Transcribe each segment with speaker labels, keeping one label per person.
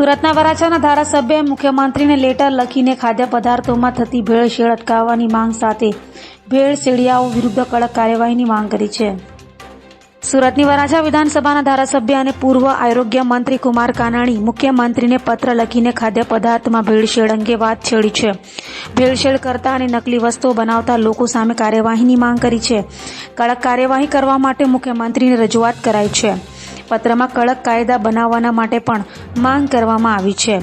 Speaker 1: સુરતના વરાછાના ધારાસભ્યએ મુખ્યમંત્રીને લેટર લખીને ખાદ્ય પદાર્થોમાં થતી ભેળસેળ અટકાવવાની માંગ સાથે ભેળસેળિયાઓ વિરુદ્ધ કડક કાર્યવાહીની માંગ કરી છે. સુરતની વરાછા વિધાનસભાના ધારાસભ્ય અને પૂર્વ આરોગ્ય મંત્રી કુમાર કાનાણી મુખ્યમંત્રીને પત્ર લખીને ખાદ્ય પદાર્થમાં ભેળસેળ અંગે વાત છેડી છે. ભેળસેળ કરતા અને નકલી વસ્તુઓ બનાવતા લોકો સામે કાર્યવાહીની માંગ કરી છે. કડક કાર્યવાહી કરવા માટે મુખ્યમંત્રીને રજૂઆત કરાઈ છે. પત્રમાં કડક કાયદા બનાવવાના માટે પણ માંગ કરવામાં આવી છે.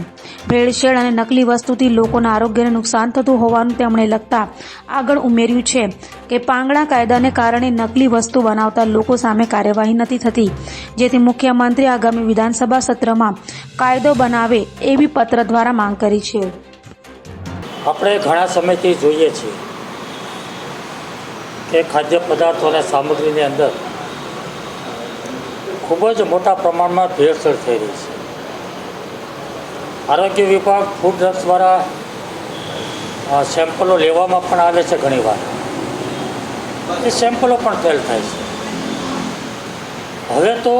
Speaker 1: ભેળસેળ અને નકલી વસ્તુથી લોકોના આરોગ્યને નુકસાન થતું હોવાનું તેમણે લખતા આગળ ઉમેર્યું છે કે પાંગડા કાયદાને કારણે નકલી વસ્તુ બનાવતા લોકો સામે કાર્યવાહી નથી થતી. જેથી મુખ્યમંત્રી આગામી વિધાનસભા સત્રમાં કાયદો બનાવે એવી પત્ર દ્વારા માંગ કરી છે.
Speaker 2: આપણે ઘણા સમયથી જોઈએ છીએ કે ખાદ્ય પદાર્થો અને સામગ્રીની અંદર ખૂબ જ મોટા પ્રમાણમાં ભેળસેળ થઈ રહી છે. આરોગ્ય વિભાગ ફૂડ ડ્રગ્સ દ્વારા સેમ્પલો લેવામાં પણ આવે છે ઘણીવાર. એ સેમ્પલો પણ ફેલ થાય છે. હવે તો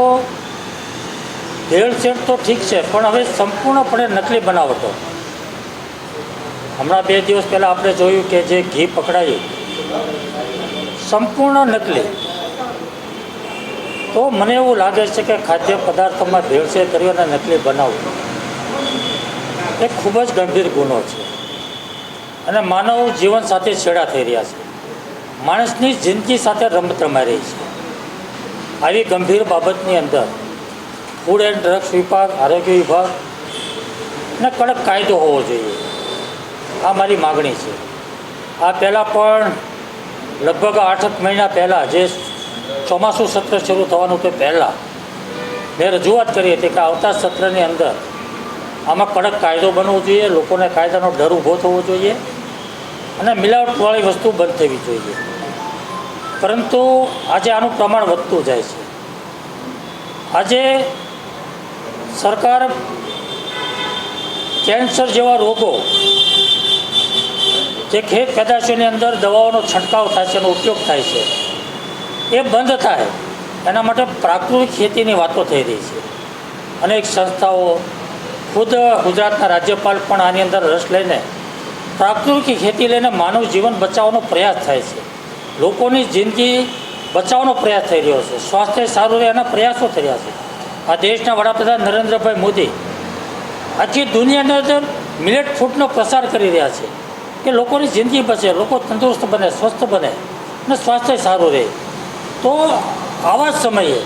Speaker 2: ભેળસેળ તો ઠીક છે, પણ હવે સંપૂર્ણપણે નકલી બનાવટો. હમણાં બે દિવસ પહેલાં આપણે જોયું કે જે ઘી પકડાયું, સંપૂર્ણ નકલી. તો મને એવું લાગે છે કે ખાદ્ય પદાર્થોમાં ભેળસેળ કરી અને નકલી બનાવવું એ ખૂબ જ ગંભીર ગુનો છે. અને માનવ જીવન સાથે છેડા થઈ રહ્યા છે. માણસની જિંદગી સાથે રમત રમાઈ રહી છે. આવી ગંભીર બાબતની અંદર ફૂડ એન્ડ ડ્રગ્સ વિભાગ, આરોગ્ય વિભાગ ને કડક કાયદો હોવો જોઈએ. આ મારી માગણી છે. આ પહેલાં પણ લગભગ આઠ મહિના પહેલાં જે ચોમાસું સત્ર શરૂ થવાનું તે પહેલાં, મેં રજૂઆત કરી હતી કે આવતા સત્રની અંદર આમાં કડક કાયદો બનવો જોઈએ, લોકોને કાયદાનો ડર ઊભો થવો જોઈએ અને મિલાવટવાળી વસ્તુ બંધ થવી જોઈએ. પરંતુ આજે આનું પ્રમાણ વધતું જાય છે. આજે સરકાર કેન્સર જેવા રોગો જે ખેત પેદાશોની અંદર દવાઓનો છંટકાવ થાય છે, એનો ઉપયોગ થાય છે. એ બંધ થાય. એના માટે પ્રાકૃતિક ખેતીની વાતો થઈ રહી છે. અનેક સંસ્થાઓ, ખુદ ગુજરાતના રાજ્યપાલ પણ આની અંદર રસ લઈને પ્રાકૃતિક ખેતી લઈને માનવ જીવન બચાવવાનો પ્રયાસ થાય છે. લોકોની જિંદગી બચાવવાનો પ્રયાસ થઈ રહ્યો છે. સ્વાસ્થ્ય સારું રહે એના પ્રયાસો થઈ રહ્યા છે. આ દેશના વડાપ્રધાન નરેન્દ્રભાઈ મોદી આખી દુનિયાની અંદર મિલેટ ફૂડનો પ્રસાર કરી રહ્યા છે કે લોકોની જિંદગી બચે, લોકો તંદુરસ્ત બને, સ્વસ્થ બને અને સ્વાસ્થ્ય સારું રહે. તો આવા સમયે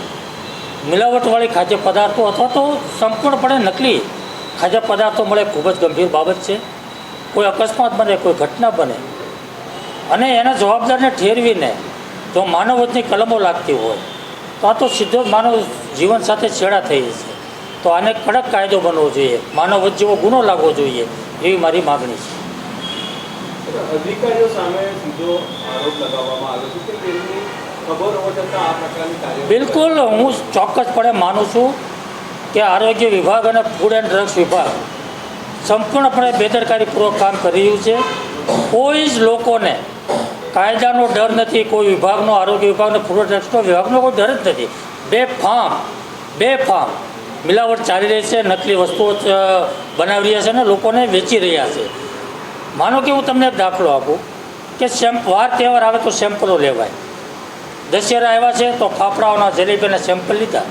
Speaker 2: મિલાવટવાળી ખાદ્ય પદાર્થો અથવા તો સંપૂર્ણપણે નકલી ખાદ્ય પદાર્થો મળે ખૂબ જ ગંભીર બાબત છે. કોઈ અકસ્માત બને, કોઈ ઘટના બને અને એના જવાબદારને ઠેરવીને જો માનવતની કલમો લાગતી હોય, તો આ તો સીધો માનવ જીવન સાથે છેડા થઈ છે તો આને કડક કાયદો બનવો જોઈએ, માનવજ જેવો ગુનો લાગવો જોઈએ એવી મારી માગણી છે.
Speaker 3: અધિકારીઓ સામે સીધો આરોપ લગાવવામાં આવ્યો છે કે
Speaker 2: બિલકુલ હું ચોક્કસપણે માનું છું કે આરોગ્ય વિભાગ અને ફૂડ એન્ડ ડ્રગ્સ વિભાગ સંપૂર્ણપણે બેદરકારીપૂર્વક કામ કરી રહ્યું છે. કોઈ જ લોકોને કાયદાનો ડર નથી કોઈ વિભાગનો આરોગ્ય વિભાગનો ફૂડ એન્ડ ડ્રગ્સનો વિભાગનો કોઈ ડર જ નથી. બે ફાર્મ બે ફાર્મ મિલાવટ ચાલી રહી છે નકલી વસ્તુઓ બનાવી રહ્યા છે અને લોકોને વેચી રહ્યા છે. માનો કે હું તમને દાખલો આપું કે સેમ્પ વાર તહેવાર આવે તો સેમ્પલો લેવાય. દશેરા આવ્યા છે તો ફાફડાઓના જલેબીના સેમ્પલ લીધા.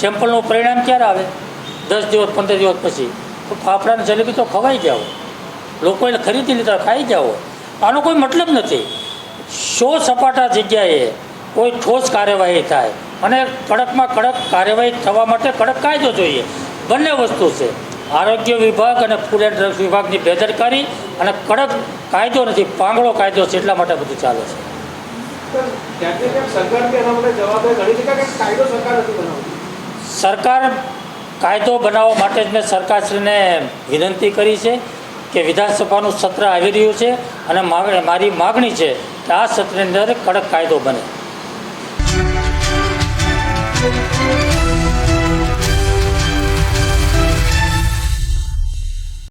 Speaker 2: સેમ્પલનું પરિણામ ક્યારે આવે? દસ દિવસ, પંદર દિવસ પછી. તો ફાફડાની જલેબી તો ખવાઈ જાઓ લોકોએ ખરીદી લીધા, ખાઈ જાઓ આનો કોઈ મતલબ નથી. શો સપાટા જગ્યાએ કોઈ ઠોસ કાર્યવાહી થાય અને કડકમાં કડક કાર્યવાહી થવા માટે કડક કાયદો જોઈએ. બંને વસ્તુ છે. આરોગ્ય વિભાગ અને ફૂડ એન્ડ ડ્રગ્સ વિભાગની બેદરકારી અને કડક કાયદો નથી, પાંગળો કાયદો છે એટલા માટે બધું ચાલે છે.
Speaker 3: સરકાર કાયદો
Speaker 2: બનાવવા માટે જ મેં સરકારશ્રીને વિનંતી કરી છે કે વિધાનસભાનું સત્ર આવી રહ્યું છે અને મારી માગણી છે કે આ સત્રની અંદર કડક કાયદો બને.